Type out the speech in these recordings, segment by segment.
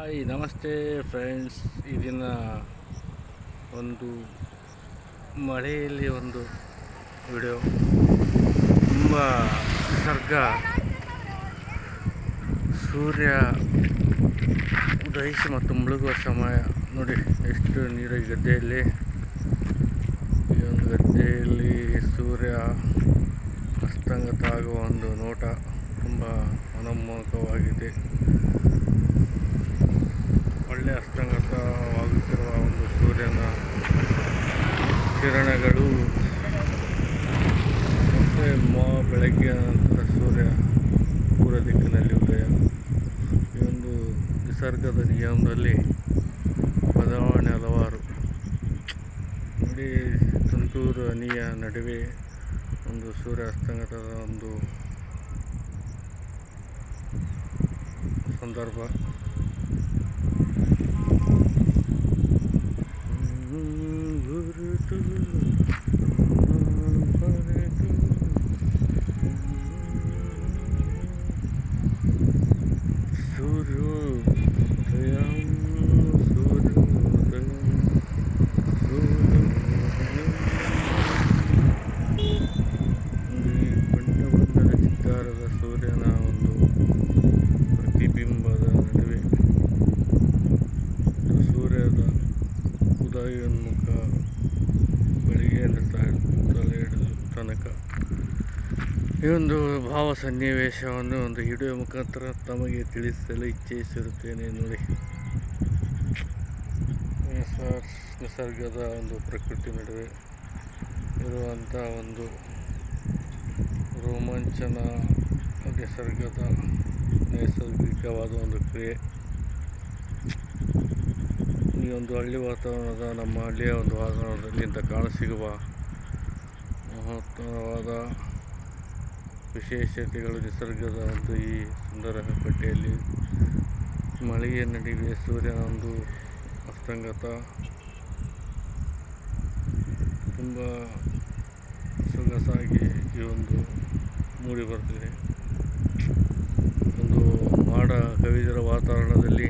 Hi, ನಮಸ್ತೆ friends. ಈ ಒಂದು ಮಳೆಯಲ್ಲಿ ಒಂದು ವಿಡಿಯೋ. ತುಂಬ ನಿಸರ್ಗ. ಸೂರ್ಯ ಉದಯಿಸಿ ಮತ್ತು ಮುಳುಗುವ ಸಮಯ. ನೋಡಿ, ಎಷ್ಟು ನೀರು ಗದ್ದೆಯಲ್ಲಿ. ಈ ಒಂದು ಗದ್ದೆಯಲ್ಲಿ ಸೂರ್ಯ ಅಸ್ತಂಗತ ಆಗುವ ಒಂದು ನೋಟ. ತುಂಬ ಮನಮೋಹಕವಾಗಿದೆ. ಒಳ್ಳೆ ಅಸ್ತಂಗತವಾಗುತ್ತಿರುವ ಒಂದು ಸೂರ್ಯನ ಕಿರಣಗಳು ಮತ್ತು ಮಾ ಬೆಳಗ್ಗೆ ನಂತರ ಸೂರ್ಯ ಪೂರ್ವ ದಿಕ್ಕಿನಲ್ಲಿ ಉದಯ. ಈ ಒಂದು ನಿಸರ್ಗದ ನಿಯಮದಲ್ಲಿ ಬದಲಾವಣೆ ಹಲವಾರು. ನೋಡಿ, ತುಂತೂರು ಹನಿಯ ನಡುವೆ ಒಂದು ಸೂರ್ಯ ಅಸ್ತಂಗತದ ಒಂದು ಸಂದರ್ಭ. ಗುರುತು ಈ ಒಂದು ಭಾವ ಸನ್ನಿವೇಶವನ್ನು ಒಂದು ವಿಡಿಯೋ ಮುಖಾಂತರ ತಮಗೆ ತಿಳಿಸಲು ಇಚ್ಛಿಸಿರುತ್ತೇನೆ ನೋಡಿ. ನಿಸರ್, ನಿಸರ್ಗದ ಒಂದು ಪ್ರಕೃತಿ ನಡುವೆ ಇರುವಂಥ ಒಂದು ರೋಮಾಂಚನ, ನಿಸರ್ಗದ ನೈಸರ್ಗಿಕವಾದ ಒಂದು ಕ್ರಿಯೆ. ಈ ಒಂದು ಹಳ್ಳಿ ವಾತಾವರಣದ ನಮ್ಮ ಹಳ್ಳಿಯ ಒಂದು ವಾತಾವರಣದಲ್ಲಿ ಇಂಥ ಕಾಣಸಿಗುವ ಮಹತ್ತರವಾದ ವಿಶೇಷತೆಗಳು ನಿಸರ್ಗದ ಒಂದು ಈ ಸುಂದರ ಪಟ್ಟಿಯಲ್ಲಿ ಮಳೆಯ ನಡುವೆ ಸೂರ್ಯನ ಒಂದು ಅಸ್ತಂಗತ. ತುಂಬ ಸೊಗಸಾಗಿ ಈ ಒಂದು ಮೂಡಿ ಬರ್ತಿದೆ. ಒಂದು ಮಾಡ ಕವಿದರ ವಾತಾವರಣದಲ್ಲಿ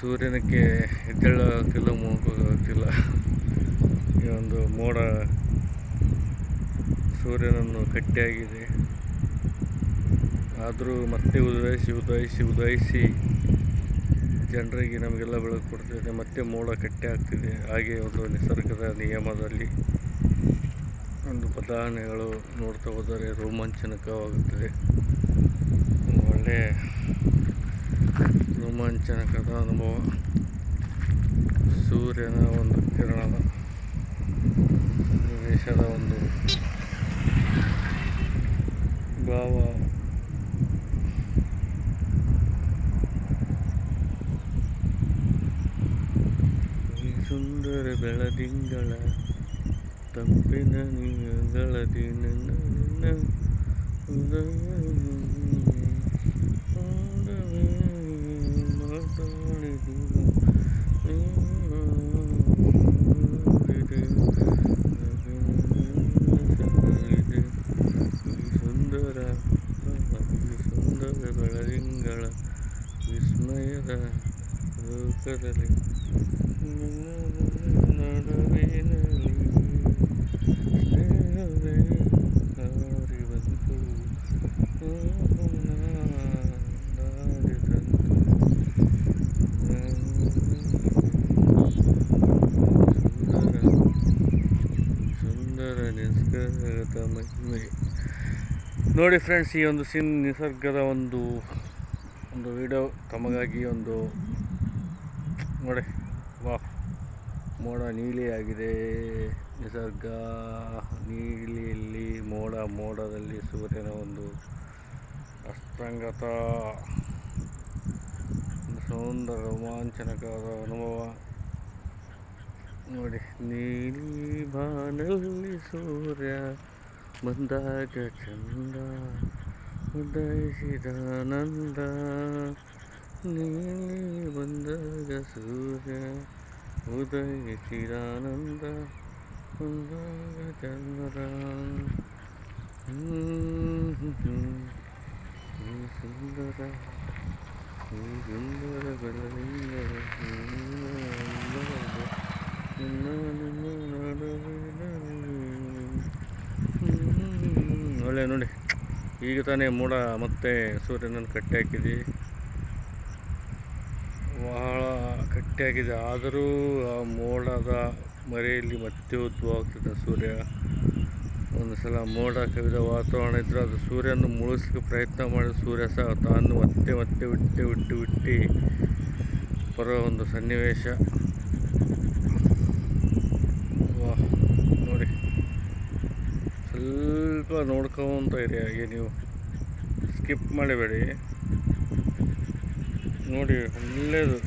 ಸೂರ್ಯನಕ್ಕೆ ಎದ್ದೇಳೋಕ್ಕಿಲ್ಲ ಮುಳುಗೋಕ್ಕಿಲ್ಲ ಈ ಒಂದು ಮೋಡ ಸೂರ್ಯನನ್ನು ಕಟ್ಟಿಯಾಗಿದೆ ಆದರೂ ಮತ್ತೆ ಉದಯಿಸಿ ಉದಯಿಸಿ ಉದಯಿಸಿ ಜನರಿಗೆ ನಮಗೆಲ್ಲ ಬೆಳಕು ಕೊಡ್ತಿದೆ. ಮತ್ತೆ ಮೋಡ ಕಟ್ಟೆ ಆಗ್ತಿದೆ ಹಾಗೆ ಒಂದು ನಿಸರ್ಗದ ನಿಯಮದಲ್ಲಿ ಒಂದು ಬದಲಾವಣೆಗಳು ನೋಡ್ತಾ ಹೋದರೆ ರೋಮಾಂಚನಕವಾಗುತ್ತದೆ. ಒಳ್ಳೆಯ ರೋಮಾಂಚನಕದ ಅನುಭವ. ಸೂರ್ಯನ ಒಂದು ಕಿರಣದ ದೇಶದ ಒಂದು ಭಾವ ಈ ಸುಂದರ ಬೆಳದಿಂಗಳ ತಂಪಿನ ನೀಗಳ ದಿನ ನನ್ನ ಉದಯ ಮಾತಾಡಿದೆನು ಈ ಸುಂದರ ಈ ಸುಂದರ ಬೆಳದಿಂಗಳ ವಿಸ್ಮಯದ ಲೋಕದಲ್ಲಿ ನಡುವಿನಲ್ಲಿ ಸ್ನೇಹವೇ ಹಾರಿ ಬಂತು ದಾರಿ ತಂತು ಸುಂದರ ನಿಸರ್ಗದ ಮಹಿಮೆ ನೋಡಿ ಫ್ರೆಂಡ್ಸ್ ಈ ಒಂದು ಸಿನ್ ನಿಸರ್ಗದ ಒಂದು ಒಂದು ವಿಡಿಯೋ ತಮಗಾಗಿ ಒಂದು ನೋಡಿ. ವಾ ಮೋಡ ನೀಲಿಯಾಗಿದೆ ನಿಸರ್ಗ ನೀಲಿಯಲ್ಲಿ ಮೋಡ, ಮೋಡದಲ್ಲಿ ಸೂರ್ಯನ ಒಂದು ಅಸ್ತಂಗತ ಸುಂದರ ರೋಮಾಂಚನಕವಾದ ಅನುಭವ. ನೋಡಿ ನೀಲಿ ಬಾನಲ್ಲಿ ಸೂರ್ಯ ಬಂದಾಗ ಚಂದ, ಉದಯಿಸಿದ ನಂದ. ನೀಲಿ ಬಂದಾಗ ಸೂರ್ಯ, ಉದಯ ಚಿರಾನಂದ ಬಂದಾಗ ಚಂದ್ರ ಈ ಸುಂದರ ಈ ಸುಂದರ ಬೆಳಲಿಂಗ ಒಳ್ಳೆ ನೋಡಿ. ಈಗ ತಾನೇ ಮೋಡ ಮತ್ತೆ ಸೂರ್ಯನನ್ನು ಕಟ್ಟಿ ಹಾಕಿದ್ವಿ ಬಹಳ ಗಟ್ಟಿಯಾಗಿದೆ. ಆದರೂ ಆ ಮೋಡದ ಮರೆಯಲ್ಲಿ ಮತ್ತೆ ಉದ್ಭವ ಆಗ್ತದೆ ಸೂರ್ಯ, ಒಂದು ಸಲ ಮೋಡ ಕವಿದ ವಾತಾವರಣ ಇದ್ದರೆ ಅದು ಸೂರ್ಯನ ಮುಳುಗಿಸಲಿಕ್ಕೆ ಪ್ರಯತ್ನ ಮಾಡಿ ಸೂರ್ಯ ಸಹ ತಾನು ಮತ್ತೆ ಮತ್ತೆ ಬಿಟ್ಟು ಬಿಟ್ಟು ಬಿಟ್ಟು ಬರೋ ಒಂದು ಸನ್ನಿವೇಶ. ವಾಹ್ ನೋಡಿ. ಸ್ವಲ್ಪ ನೋಡ್ಕೊಂತ ಇರಿ ಹಾಗೆ ನೀವು. ಸ್ಕಿಪ್ ಮಾಡಬೇಡಿ. ನೋಡಿ ಒಳ್ಳೆಯದು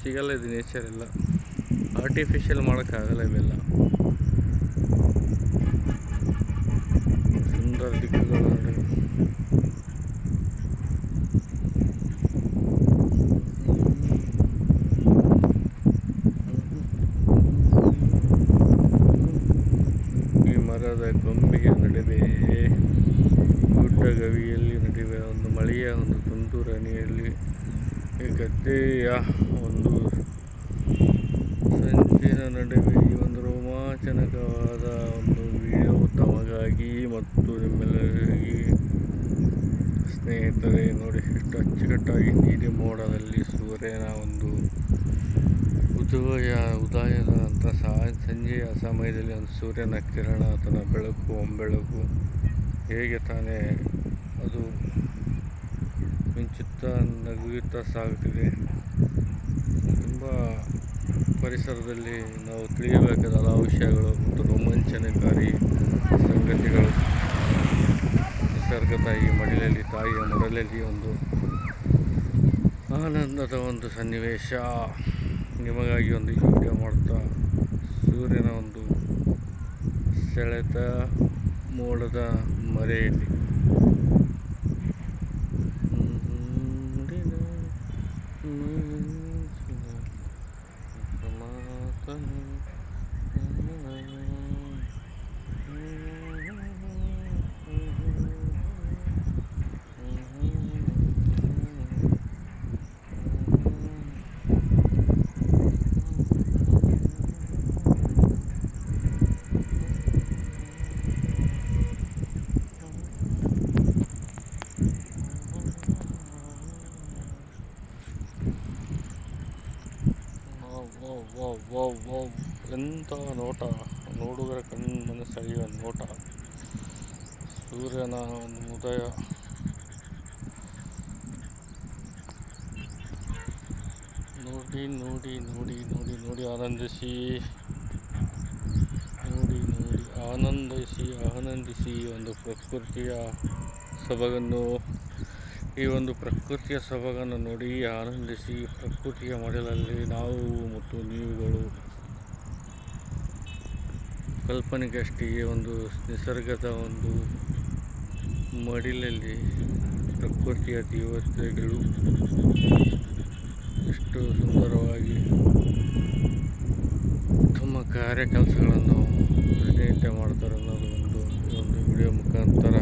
ಸಿಗಲ್ಲ ಇದು ನೇಚರ್ ಎಲ್ಲ. ಆರ್ಟಿಫಿಷಿಯಲ್ ಮಾಡೋಕ್ಕಾಗಲ್ಲ ಇವೆಲ್ಲ. ಸುಂದರ ದಿಕ್ಕುಗಳು ನೋಡಿ. ಈ ಮರದ ಕೊಂಬೆಯ ನಡುವೆ ಗುಡ್ಡ ಗವಿಯಲ್ಲಿ ನಡುವೆ ಒಂದು ಮಳೆಯ ಒಂದು ಈ ಗದ್ದೆಯ ಒಂದು ಸಂಚಿನ ನಡುವೆ ಈ ಒಂದು ರೋಮಾಂಚನಕವಾದ ಒಂದು ವಿಡಿಯೋ ತಮಗಾಗಿ ಮತ್ತು ನಿಮ್ಮೆಲ್ಲರಿಗಾಗಿ ಸ್ನೇಹಿತರೆ, ನೋಡಿ ಎಷ್ಟು ಅಚ್ಚುಕಟ್ಟಾಗಿ ನೀಲಿ ಮೋಡದಲ್ಲಿ ಸೂರ್ಯನ ಒಂದು ಉದಯ, ಉದಯದ ಸಾ ಸಂಜೆಯ ಸಮಯದಲ್ಲಿ ಒಂದು ಸೂರ್ಯನ ಕಿರಣ ತನ್ನ ಬೆಳಕು, ಒಂಬೆಳಕು ಹೇಗೆ ತಾನೇ ಅದು ಮಿಂಚುತ್ತಾ ನಗುತ್ತಾ ಸಾಗುತ್ತಿದೆ ತುಂಬ ಪರಿಸರದಲ್ಲಿ ನಾವು ತಿಳಿಯಬೇಕಾದ ಹಲವು ವಿಷಯಗಳು ಮತ್ತು ರೋಮಾಂಚನಕಾರಿ ಸಂಗತಿಗಳು. ನಿಸರ್ಗ ತಾಯಿ ಮಡಿಲಲ್ಲಿ, ತಾಯಿಯ ಮಡಲಲ್ಲಿ ಒಂದು ಆನಂದದ ಒಂದು ಸನ್ನಿವೇಶ. ನಿಮಗಾಗಿ ಒಂದು ಈ ಮಾಡ್ತಾ ಸೂರ್ಯನ ಒಂದು ಸೆಳೆತ ಮೋಡದ ಮರೆಯಲ್ಲಿ. ವಾವ್ ವಾವ್ ವಾವ್ ಎಂಥ ನೋಟ? ನೋಡುಗರ ಕಣ್ಣನ್ನು ಸೆಳೆಯುವ ನೋಟ. ಸೂರ್ಯನ ಒಂದು ಉದಯ. ನೋಡಿ ನೋಡಿ ನೋಡಿ ನೋಡಿ ನೋಡಿ, ಆನಂದಿಸಿ. ನೋಡಿ ನೋಡಿ, ಆನಂದಿಸಿ ಆನಂದಿಸಿ ಒಂದು ಪ್ರಕೃತಿಯ ಸೊಬಗನ್ನು. ಈ ಒಂದು ಪ್ರಕೃತಿಯ ಸೊಬಗನ್ನು ನೋಡಿ ಆನಂದಿಸಿ ಪ್ರಕೃತಿಯ ಮಡಿಲಲ್ಲಿ ನಾವು ಮತ್ತು ನೀವುಗಳು ಕಲ್ಪನೆಗಷ್ಟೇ ಒಂದು ನಿಸರ್ಗದ ಒಂದು ಮಡಿಲಲ್ಲಿ ಪ್ರಕೃತಿಯ ದೇವತೆಗಳು ಎಷ್ಟು ಸುಂದರವಾಗಿ ತಮ್ಮ ಕಾರ್ಯ ಕೆಲಸಗಳನ್ನು ಪ್ರತಿನಿತ್ಯ ಮಾಡ್ತಾರೆ ಅನ್ನೋದು ಒಂದು ಒಂದು ವಿಡಿಯೋ ಮುಖಾಂತರ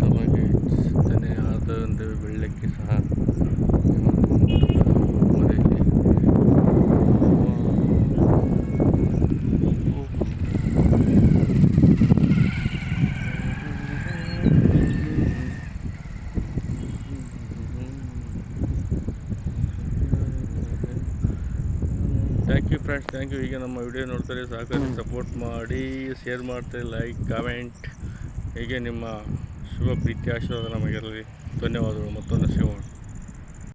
ತಮಗೆ ಚಿಂತನೆ ಆದ ಒಂದು ಬೆಳ್ಳಕ್ಕೆ ಸಹ ಈ ಒಂದು ಮೋಡದ ಮರೆಯಲ್ಲಿ thank you friends thank you ಈಗ ನಮ್ಮ ವಿಡಿಯೋ ನೋಡ್ತಾರೆ ಸಾಕಷ್ಟು ಸಪೋರ್ಟ್ ಮಾಡಿ ಶೇರ್ ಮಾಡ್ತಾರೆ ಲೈಕ್ ಕಾಮೆಂಟ್ ಹೀಗೆ ನಿಮ್ಮ ಶುಭ ಪ್ರೀತಿ ಆಶೀರ್ವಾದ ನಮಗಿರಲಿ. ಧನ್ಯವಾದಗಳು. ಮತ್ತೊಂದು ಸಿಗೋಣ